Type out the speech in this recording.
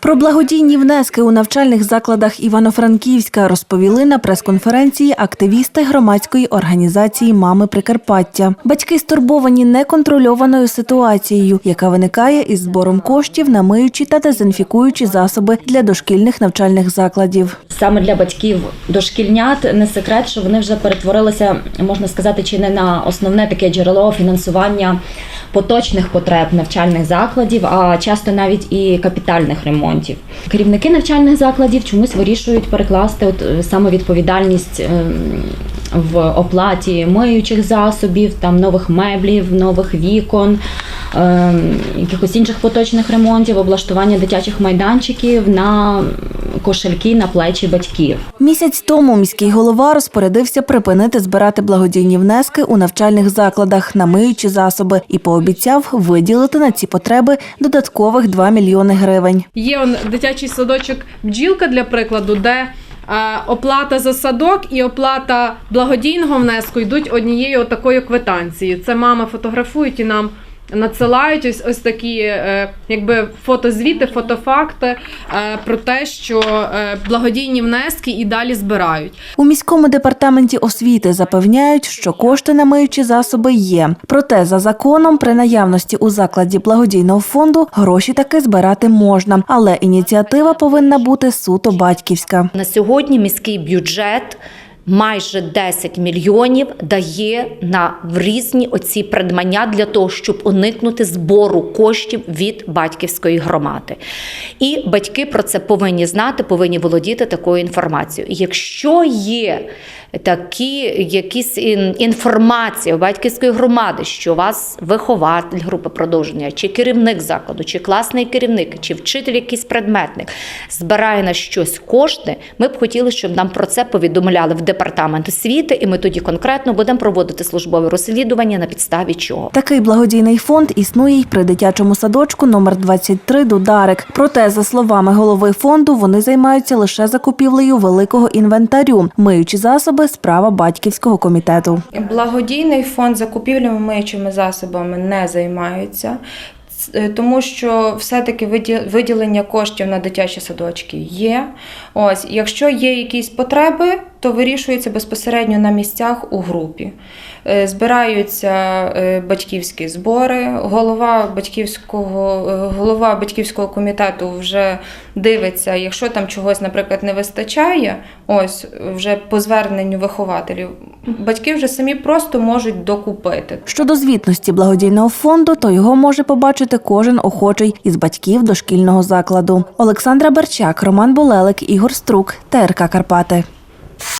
Про благодійні внески у навчальних закладах Івано-Франківська розповіли на прес-конференції активісти громадської організації Мами Прикарпаття. Батьки стурбовані неконтрольованою ситуацією, яка виникає із збором коштів на миючі та дезінфікуючі засоби для дошкільних навчальних закладів. Саме для батьків дошкільнят не секрет, що вони вже перетворилися, можна сказати, чи не на основне таке джерело фінансування поточних потреб навчальних закладів, а часто навіть і капітальних ремонтів. Керівники навчальних закладів чомусь вирішують перекласти от е, саме відповідальність ем, в оплаті миючих засобів, там нових меблів, нових вікон, якихось інших поточних ремонтів, облаштування дитячих майданчиків на кошельки на плечі батьків. Місяць тому міський голова розпорядився припинити збирати благодійні внески у навчальних закладах на миючі засоби і пообіцяв виділити на ці потреби додаткових 2 мільйони гривень. Є он дитячий садочок бджілка для прикладу, де е, оплата за садок і оплата благодійного внеску йдуть однією отакою квитанцією. Це мами фотографують і нам. Надсилають ось ось такі, е, якби фотозвіти, фотофакти е, про те, що е, благодійні внески і далі збирають. У міському департаменті освіти запевняють, що кошти на миючі засоби є. Проте за законом, при наявності у закладі благодійного фонду, гроші таки збирати можна, але ініціатива повинна бути суто батьківська. На сьогодні міський бюджет майже 10 мільйонів дає на в різні оці придбання для того, щоб уникнути збору коштів від батьківської громади. І батьки про це повинні знати, повинні володіти такою інформацією. Якщо є такі якісь ін- інформація у батьківської громади, що у вас вихователь групи продовження, чи керівник закладу, чи класний керівник, чи вчитель якийсь предметник збирає на щось кошти, ми б хотіли, щоб нам про це повідомляли в департамент освіти, і ми тоді конкретно будемо проводити службове розслідування на підставі чого. Такий благодійний фонд існує й при дитячому садочку номер 23 Дударик. Проте, за словами голови фонду, вони займаються лише закупівлею великого інвентарю, миючі засоби справа батьківського комітету. Благодійний фонд закупівлями миючими засобами не займається. Тому що все-таки виділення коштів на дитячі садочки є. Ось, якщо є якісь потреби, то вирішується безпосередньо на місцях у групі. Е, Збираються е, батьківські збори. Голова батьківського, е, голова батьківського комітету вже дивиться, якщо там чогось, наприклад, не вистачає, ось вже по зверненню вихователів, батьки вже самі просто можуть докупити. Щодо звітності благодійного фонду, то його може побачити кожен охочий із батьків дошкільного закладу. Олександра Берчак, Роман Болелик, Ігор Струк, ТРК Карпати.